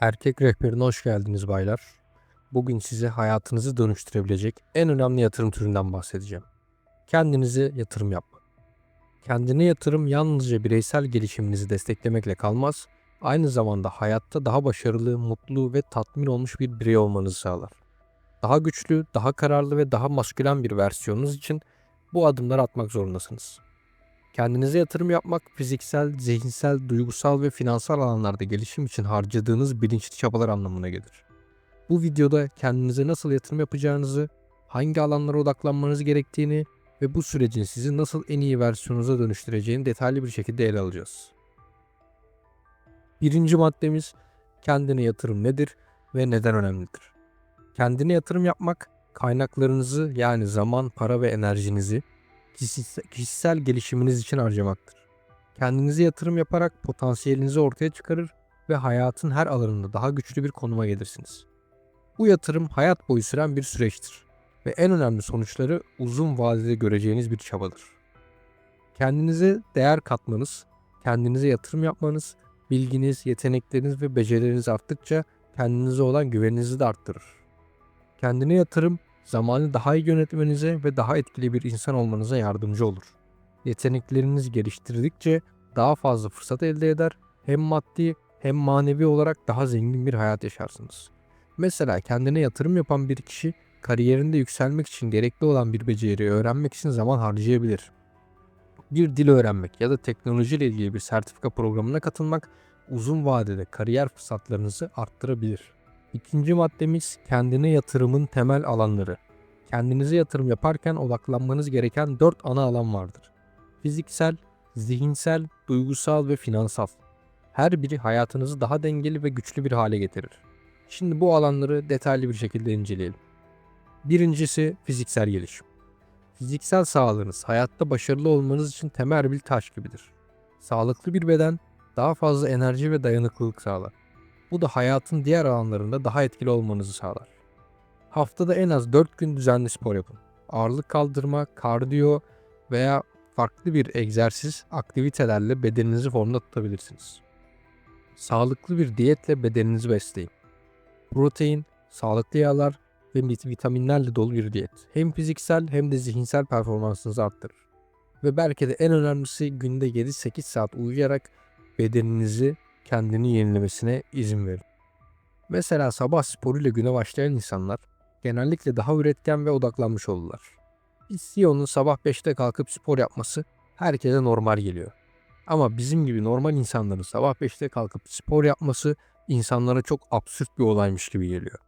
Erkek Rehberine hoş geldiniz baylar. Bugün size hayatınızı dönüştürebilecek en önemli yatırım türünden bahsedeceğim. Kendinize yatırım yapmak. Kendine yatırım yalnızca bireysel gelişiminizi desteklemekle kalmaz, aynı zamanda hayatta daha başarılı, mutlu ve tatmin olmuş bir birey olmanızı sağlar. Daha güçlü, daha kararlı ve daha maskülen bir versiyonunuz için bu adımları atmak zorundasınız. Kendinize yatırım yapmak fiziksel, zihinsel, duygusal ve finansal alanlarda gelişim için harcadığınız bilinçli çabalar anlamına gelir. Bu videoda kendinize nasıl yatırım yapacağınızı, hangi alanlara odaklanmanız gerektiğini ve bu sürecin sizi nasıl en iyi versiyonunuza dönüştüreceğini detaylı bir şekilde ele alacağız. Birinci maddemiz kendine yatırım nedir ve neden önemlidir? Kendine yatırım yapmak kaynaklarınızı yani zaman, para ve enerjinizi kişisel, gelişiminiz için harcamaktır. Kendinize yatırım yaparak potansiyelinizi ortaya çıkarır ve hayatın her alanında daha güçlü bir konuma gelirsiniz. Bu yatırım hayat boyu süren bir süreçtir ve en önemli sonuçları uzun vadede göreceğiniz bir çabadır. Kendinize değer katmanız, kendinize yatırım yapmanız, bilginiz, yetenekleriniz ve becerileriniz arttıkça kendinize olan güveninizi de arttırır. Kendine yatırım zamanı daha iyi yönetmenize ve daha etkili bir insan olmanıza yardımcı olur. Yeteneklerinizi geliştirdikçe daha fazla fırsat elde eder, hem maddi hem manevi olarak daha zengin bir hayat yaşarsınız. Mesela kendine yatırım yapan bir kişi kariyerinde yükselmek için gerekli olan bir beceriyi öğrenmek için zaman harcayabilir. Bir dil öğrenmek ya da teknolojiyle ilgili bir sertifika programına katılmak uzun vadede kariyer fırsatlarınızı arttırabilir. İkinci maddemiz kendine yatırımın temel alanları. Kendinize yatırım yaparken odaklanmanız gereken 4 ana alan vardır. Fiziksel, zihinsel, duygusal ve finansal. Her biri hayatınızı daha dengeli ve güçlü bir hale getirir. Şimdi bu alanları detaylı bir şekilde inceleyelim. Birincisi fiziksel gelişim. Fiziksel sağlığınız hayatta başarılı olmanız için temel bir taş gibidir. Sağlıklı bir beden daha fazla enerji ve dayanıklılık sağlar. Bu da hayatın diğer alanlarında daha etkili olmanızı sağlar. Haftada en az 4 gün düzenli spor yapın. Ağırlık kaldırma, kardiyo veya farklı bir egzersiz aktivitelerle bedeninizi formda tutabilirsiniz. Sağlıklı bir diyetle bedeninizi besleyin. Protein, sağlıklı yağlar ve vitaminlerle dolu bir diyet. Hem fiziksel hem de zihinsel performansınızı arttırır. Ve belki de en önemlisi günde 7-8 saat uyuyarak bedeninizi kendini yenilemesine izin verin. Mesela sabah sporuyla güne başlayan insanlar genellikle daha üretken ve odaklanmış olurlar. CEO'nun sabah 5'te kalkıp spor yapması herkese normal geliyor. Ama bizim gibi normal insanların sabah 5'te kalkıp spor yapması insanlara çok absürt bir olaymış gibi geliyor.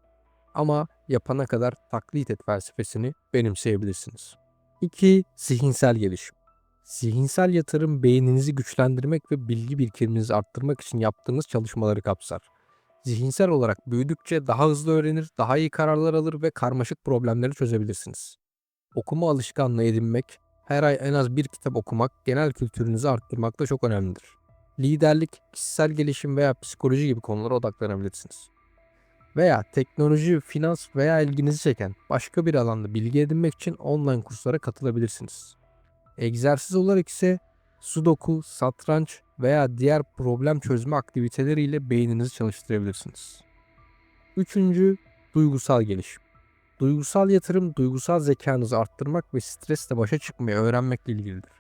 Ama yapana kadar taklit et felsefesini benimseyebilirsiniz. 2. Zihinsel gelişim. Zihinsel yatırım beyninizi güçlendirmek ve bilgi birikiminizi arttırmak için yaptığınız çalışmaları kapsar. Zihinsel olarak büyüdükçe daha hızlı öğrenir, daha iyi kararlar alır ve karmaşık problemleri çözebilirsiniz. Okuma alışkanlığı edinmek, her ay en az bir kitap okumak, genel kültürünüzü arttırmak da çok önemlidir. Liderlik, kişisel gelişim veya psikoloji gibi konulara odaklanabilirsiniz. Veya teknoloji, finans veya ilginizi çeken başka bir alanda bilgi edinmek için online kurslara katılabilirsiniz. Egzersiz olarak ise sudoku, satranç veya diğer problem çözme aktiviteleriyle beyninizi çalıştırabilirsiniz. Üçüncü, duygusal gelişim. Duygusal yatırım, duygusal zekanızı arttırmak ve stresle başa çıkmayı öğrenmekle ilgilidir.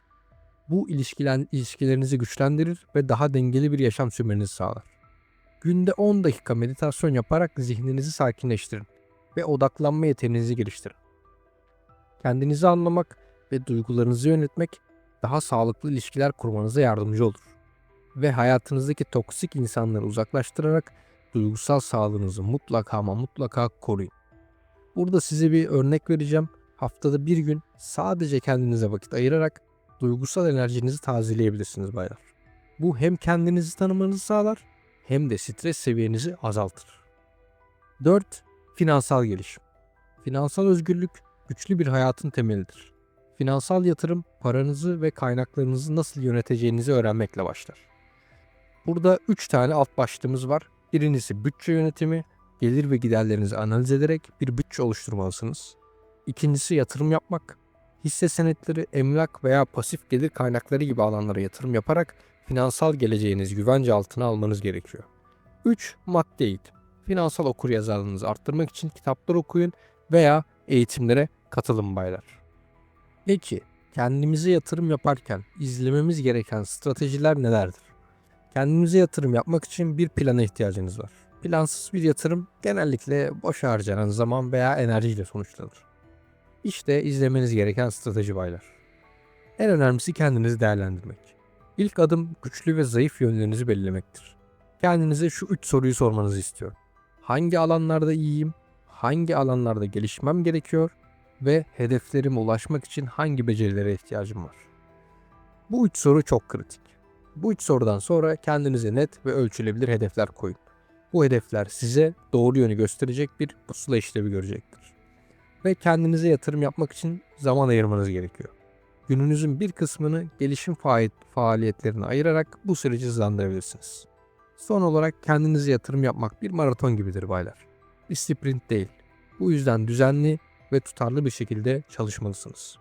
Bu ilişkilen, ilişkilerinizi güçlendirir ve daha dengeli bir yaşam sürmenizi sağlar. Günde 10 dakika meditasyon yaparak zihninizi sakinleştirin ve odaklanma yeteneğinizi geliştirin. Kendinizi anlamak ve duygularınızı yönetmek daha sağlıklı ilişkiler kurmanıza yardımcı olur. Ve hayatınızdaki toksik insanları uzaklaştırarak duygusal sağlığınızı mutlaka ama mutlaka koruyun. Burada size bir örnek vereceğim. Haftada bir gün sadece kendinize vakit ayırarak duygusal enerjinizi tazeleyebilirsiniz baylar. Bu hem kendinizi tanımanızı sağlar hem de stres seviyenizi azaltır. 4. Finansal gelişim. Finansal özgürlük güçlü bir hayatın temelidir. Finansal yatırım paranızı ve kaynaklarınızı nasıl yöneteceğinizi öğrenmekle başlar. Burada 3 tane alt başlığımız var. Birincisi bütçe yönetimi, gelir ve giderlerinizi analiz ederek bir bütçe oluşturmalısınız. İkincisi yatırım yapmak. Hisse senetleri, emlak veya pasif gelir kaynakları gibi alanlara yatırım yaparak finansal geleceğinizi güvence altına almanız gerekiyor. 3. Maddi eğitim. Finansal okuryazarlığınızı arttırmak için kitaplar okuyun veya eğitimlere katılın baylar. 2. Kendimize yatırım yaparken izlememiz gereken stratejiler nelerdir? Kendinize yatırım yapmak için bir plana ihtiyacınız var. Plansız bir yatırım genellikle boş harcanan zaman veya enerjiyle sonuçlanır. İşte izlemeniz gereken strateji baylar. En önemlisi kendinizi değerlendirmek. İlk adım güçlü ve zayıf yönlerinizi belirlemektir. Kendinize şu üç soruyu sormanızı istiyorum. Hangi alanlarda iyiyim? Hangi alanlarda gelişmem gerekiyor? Ve hedeflerime ulaşmak için hangi becerilere ihtiyacım var? Bu üç soru çok kritik. Bu üç sorudan sonra kendinize net ve ölçülebilir hedefler koyun. Bu hedefler size doğru yönü gösterecek bir pusula işlevi görecektir. Ve kendinize yatırım yapmak için zaman ayırmanız gerekiyor. Gününüzün bir kısmını gelişim faal- faaliyetlerine ayırarak bu süreci hızlandırabilirsiniz. Son olarak kendinize yatırım yapmak bir maraton gibidir baylar. Bir sprint değil. Bu yüzden düzenli ve tutarlı bir şekilde çalışmalısınız.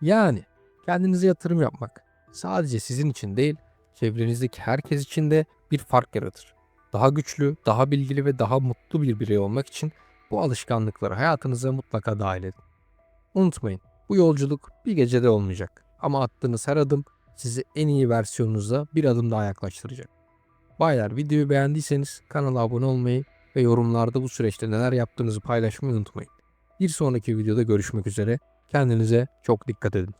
Yani kendinize yatırım yapmak sadece sizin için değil, çevrenizdeki herkes için de bir fark yaratır. Daha güçlü, daha bilgili ve daha mutlu bir birey olmak için bu alışkanlıkları hayatınıza mutlaka dahil edin. Unutmayın, bu yolculuk bir gecede olmayacak. Ama attığınız her adım sizi en iyi versiyonunuza bir adım daha yaklaştıracak. Baylar videoyu beğendiyseniz kanala abone olmayı ve yorumlarda bu süreçte neler yaptığınızı paylaşmayı unutmayın. Bir sonraki videoda görüşmek üzere. Kendinize çok dikkat edin.